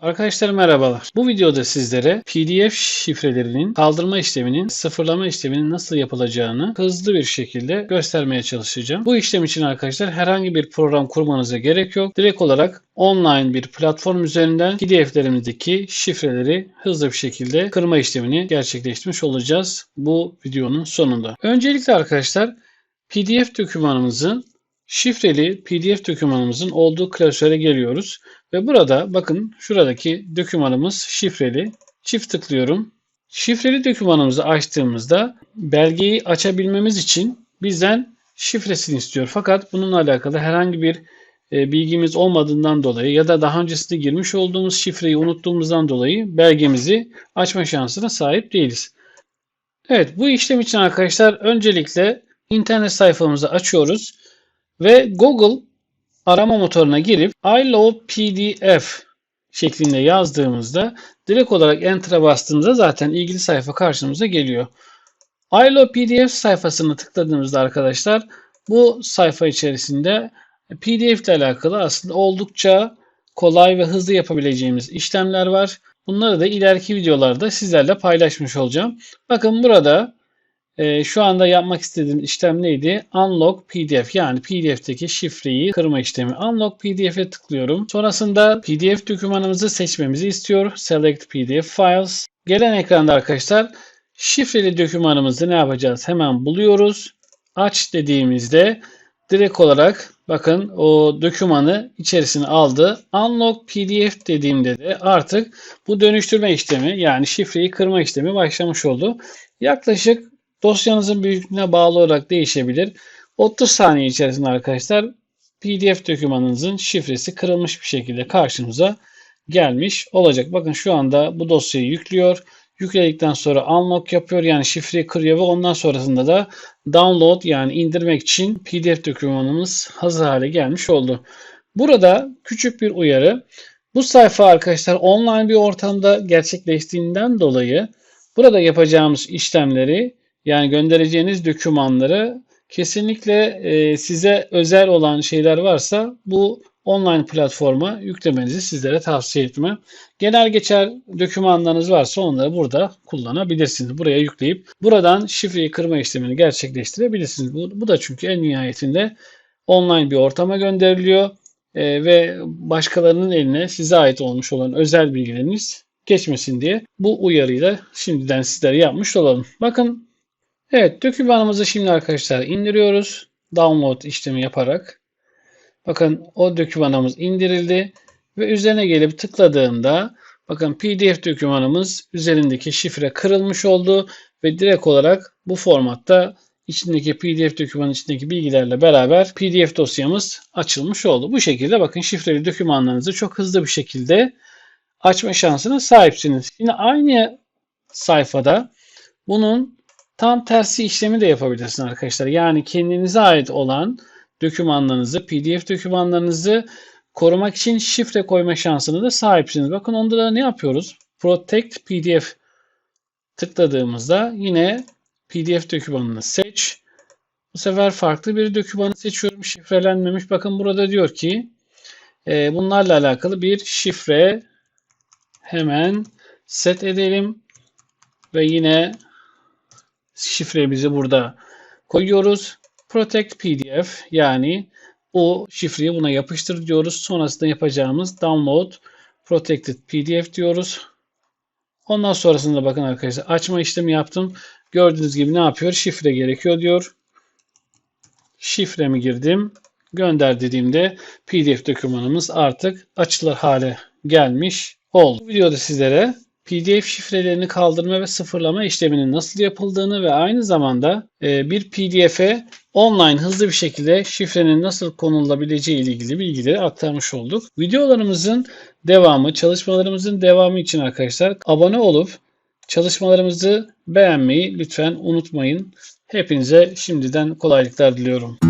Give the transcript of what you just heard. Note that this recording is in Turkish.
Arkadaşlar merhabalar. Bu videoda sizlere PDF şifrelerinin kaldırma işleminin, sıfırlama işleminin nasıl yapılacağını hızlı bir şekilde göstermeye çalışacağım. Bu işlem için arkadaşlar herhangi bir program kurmanıza gerek yok. Direkt olarak online bir platform üzerinden PDF'lerimizdeki şifreleri hızlı bir şekilde kırma işlemini gerçekleştirmiş olacağız bu videonun sonunda. Öncelikle arkadaşlar PDF dokümanımızın şifreli PDF dokümanımızın olduğu klasöre geliyoruz. Ve burada bakın şuradaki dokümanımız şifreli. Çift tıklıyorum. Şifreli dokümanımızı açtığımızda belgeyi açabilmemiz için bizden şifresini istiyor. Fakat bununla alakalı herhangi bir e, bilgimiz olmadığından dolayı ya da daha öncesinde girmiş olduğumuz şifreyi unuttuğumuzdan dolayı belgemizi açma şansına sahip değiliz. Evet bu işlem için arkadaşlar öncelikle internet sayfamızı açıyoruz ve Google arama motoruna girip I love PDF şeklinde yazdığımızda direkt olarak Enter'a bastığımızda zaten ilgili sayfa karşımıza geliyor. I love PDF sayfasını tıkladığımızda arkadaşlar bu sayfa içerisinde PDF ile alakalı aslında oldukça kolay ve hızlı yapabileceğimiz işlemler var. Bunları da ileriki videolarda sizlerle paylaşmış olacağım. Bakın burada e, şu anda yapmak istediğim işlem neydi? Unlock PDF yani PDF'teki şifreyi kırma işlemi. Unlock PDF'e tıklıyorum. Sonrasında PDF dokümanımızı seçmemizi istiyor. Select PDF Files. Gelen ekranda arkadaşlar şifreli dokümanımızı ne yapacağız? Hemen buluyoruz. Aç dediğimizde direkt olarak bakın o dokümanı içerisine aldı. Unlock PDF dediğimde de artık bu dönüştürme işlemi yani şifreyi kırma işlemi başlamış oldu. Yaklaşık Dosyanızın büyüklüğüne bağlı olarak değişebilir. 30 saniye içerisinde arkadaşlar PDF dokümanınızın şifresi kırılmış bir şekilde karşınıza gelmiş olacak. Bakın şu anda bu dosyayı yüklüyor. Yükledikten sonra unlock yapıyor yani şifreyi kırıyor ve ondan sonrasında da download yani indirmek için PDF dokümanımız hazır hale gelmiş oldu. Burada küçük bir uyarı. Bu sayfa arkadaşlar online bir ortamda gerçekleştiğinden dolayı burada yapacağımız işlemleri yani göndereceğiniz dokümanları kesinlikle e, size özel olan şeyler varsa bu online platforma yüklemenizi sizlere tavsiye etmem. Genel geçer dokümanlarınız varsa onları burada kullanabilirsiniz. Buraya yükleyip buradan şifreyi kırma işlemini gerçekleştirebilirsiniz. Bu, bu da çünkü en nihayetinde online bir ortama gönderiliyor e, ve başkalarının eline size ait olmuş olan özel bilgileriniz geçmesin diye bu uyarıyı da şimdiden sizlere yapmış olalım. Bakın Evet dokümanımızı şimdi arkadaşlar indiriyoruz. Download işlemi yaparak. Bakın o dokümanımız indirildi. Ve üzerine gelip tıkladığımda bakın PDF dokümanımız üzerindeki şifre kırılmış oldu. Ve direkt olarak bu formatta içindeki PDF dokümanın içindeki bilgilerle beraber PDF dosyamız açılmış oldu. Bu şekilde bakın şifreli dokümanlarınızı çok hızlı bir şekilde açma şansına sahipsiniz. Yine aynı sayfada bunun Tam tersi işlemi de yapabilirsiniz arkadaşlar. Yani kendinize ait olan dokümanlarınızı, PDF dokümanlarınızı korumak için şifre koyma şansını da sahipsiniz. Bakın onda da ne yapıyoruz? Protect PDF tıkladığımızda yine PDF dokümanını seç. Bu sefer farklı bir dokümanı seçiyorum. Şifrelenmemiş. Bakın burada diyor ki e, bunlarla alakalı bir şifre hemen set edelim. Ve yine şifremizi burada koyuyoruz. Protect PDF yani o şifreyi buna yapıştır diyoruz. Sonrasında yapacağımız download protected PDF diyoruz. Ondan sonrasında bakın arkadaşlar açma işlemi yaptım. Gördüğünüz gibi ne yapıyor? Şifre gerekiyor diyor. Şifremi girdim. Gönder dediğimde PDF dokümanımız artık açılır hale gelmiş oldu. Bu videoda sizlere PDF şifrelerini kaldırma ve sıfırlama işleminin nasıl yapıldığını ve aynı zamanda e, bir PDF'e online hızlı bir şekilde şifrenin nasıl konulabileceği ile ilgili bilgileri aktarmış olduk. Videolarımızın devamı, çalışmalarımızın devamı için arkadaşlar abone olup çalışmalarımızı beğenmeyi lütfen unutmayın. Hepinize şimdiden kolaylıklar diliyorum.